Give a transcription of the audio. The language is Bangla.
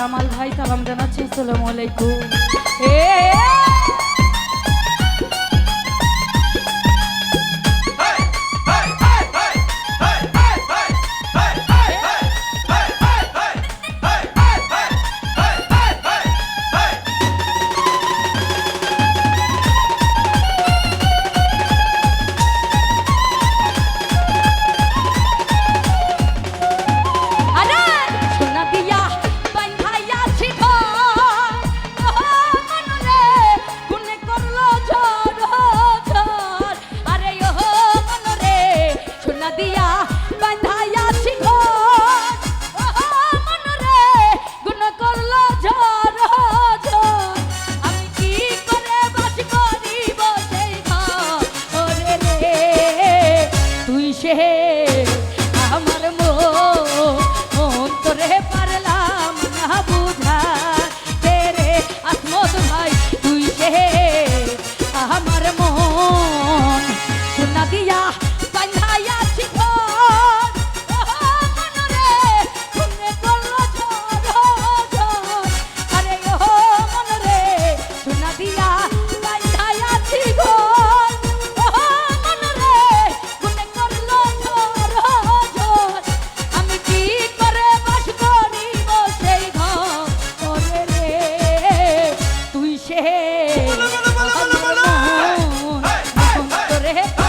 জামাল ভাই সালাম জানাচ্ছি আসসালামু আলাইকুম। hey, Hey.